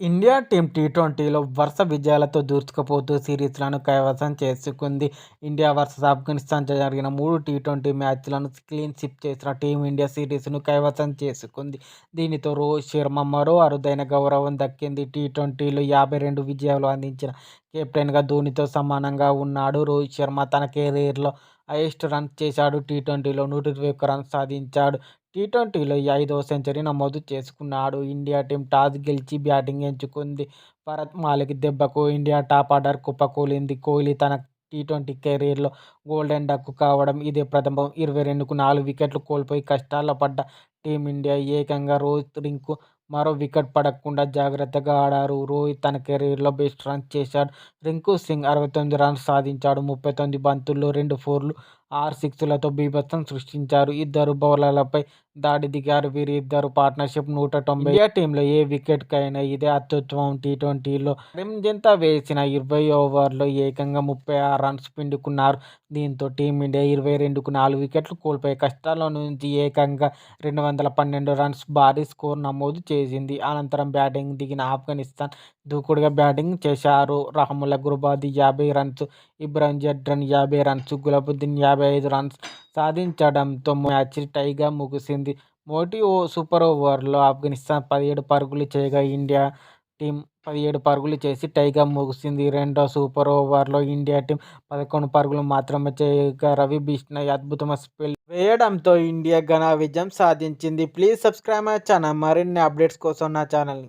India team tea ట్వంటీలో వరుస విజయాలతో దూర్చుకుపోతూ సిరీస్లను కైవసం చేసుకుంది. ఇండియా వర్సెస్ ఆఫ్ఘనిస్తాన్ జరిగిన మూడు టీ ట్వంటీ మ్యాచ్లను క్లీన్ స్వీప్ చేసిన టీమిండియా సిరీస్ను కైవసం చేసుకుంది. దీనితో రోహిత్ శర్మ మరో అరుదైన గౌరవం దక్కింది. టీ ట్వంటీలో యాభై రెండు విజయాలు అందించిన కెప్టెన్గా ధోనితో సమానంగా ఉన్నాడు రోహిత్ శర్మ. తన కెరీర్లో హైయెస్ట్ రన్స్ చేశాడు. టీ ట్వంటీలో నూట ఇరవై ఒక్క రన్స్ సాధించాడు. టీ ట్వంటీలో ఈ ఐదవ సెంచరీ నమోదు చేసుకున్నాడు. ఇండియా టీం టాస్ గెలిచి బ్యాటింగ్ ఎంచుకుంది. భరత్ మాలిక్ దెబ్బకు ఇండియా టాప్ ఆర్డర్ కుప్పకూలింది. కోహ్లీ తన టీ ట్వంటీ కెరీర్లో గోల్డెన్ డక్కు కావడం ఇదే ప్రథమం. ఇరవై రెండుకు నాలుగు వికెట్లు కోల్పోయి కష్టాల్లో పడ్డ టీమిండియా ఏకంగా రోహిత్, రింకు మరో వికెట్ పడకుండా జాగ్రత్తగా ఆడారు. రోహిత్ తన కెరీర్లో బెస్ట్ రన్స్ చేశాడు. రింకు సింగ్ అరవై తొమ్మిది రన్స్ సాధించాడు. ముప్పై తొమ్మిది బంతుల్లో రెండు ఫోర్లు, ఆరు సిక్సర్లతో బీభత్సం సృష్టించారు. ఇద్దరు బౌలర్లపై దాడి దిగారు. వీరిద్దరి పార్ట్నర్షిప్ నూట తొంభై. ఇండియా టీంలో ఏ వికెట్కైనా ఇదే అత్యుత్తమం. టీ ట్వంటీలో కరీంజంతా వేసిన ఇరవై ఓవర్లలో ఏకంగా ముప్పై ఆరు రన్స్ పిండుకున్నారు. దీంతో టీమిండియా ఇరవై రెండుకు నాలుగు వికెట్లు కోల్పోయి కష్టాల్లో నుంచి ఏకంగా రెండు వందల పన్నెండు రన్స్ భారీ స్కోరు నమోదు చేసింది. అనంతరం బ్యాటింగ్ దిగిన ఆఫ్ఘనిస్తాన్ దూకుడుగా బ్యాటింగ్ చేశారు. రహముల గురుబాదీ యాభై రన్స్, ఇబ్రాహిం జడ్రన్ యాభై రన్స్, గులాబుద్దీన్ యాభై ఐదు రన్స్ సాధించడంతో మ్యాచ్ టైగా ముగిసింది. మొదటి సూపర్ ఓవర్లో ఆఫ్ఘనిస్తాన్ పదిహేడు పరుగులు చేయగా ఇండియా టీం పదిహేడు పరుగులు చేసి టైగా ముగిసింది. రెండో సూపర్ ఓవర్లో ఇండియా టీం పదకొండు పరుగులు మాత్రమే చేయగా రవి బిష్ణయ్ అద్భుతమైన స్పెల్ వేయడంతో ఇండియా ఘన విజయం సాధించింది. ప్లీజ్ సబ్స్క్రైబ్ మై ఛానల్ మరిన్ని అప్డేట్స్ కోసం నా ఛానల్ని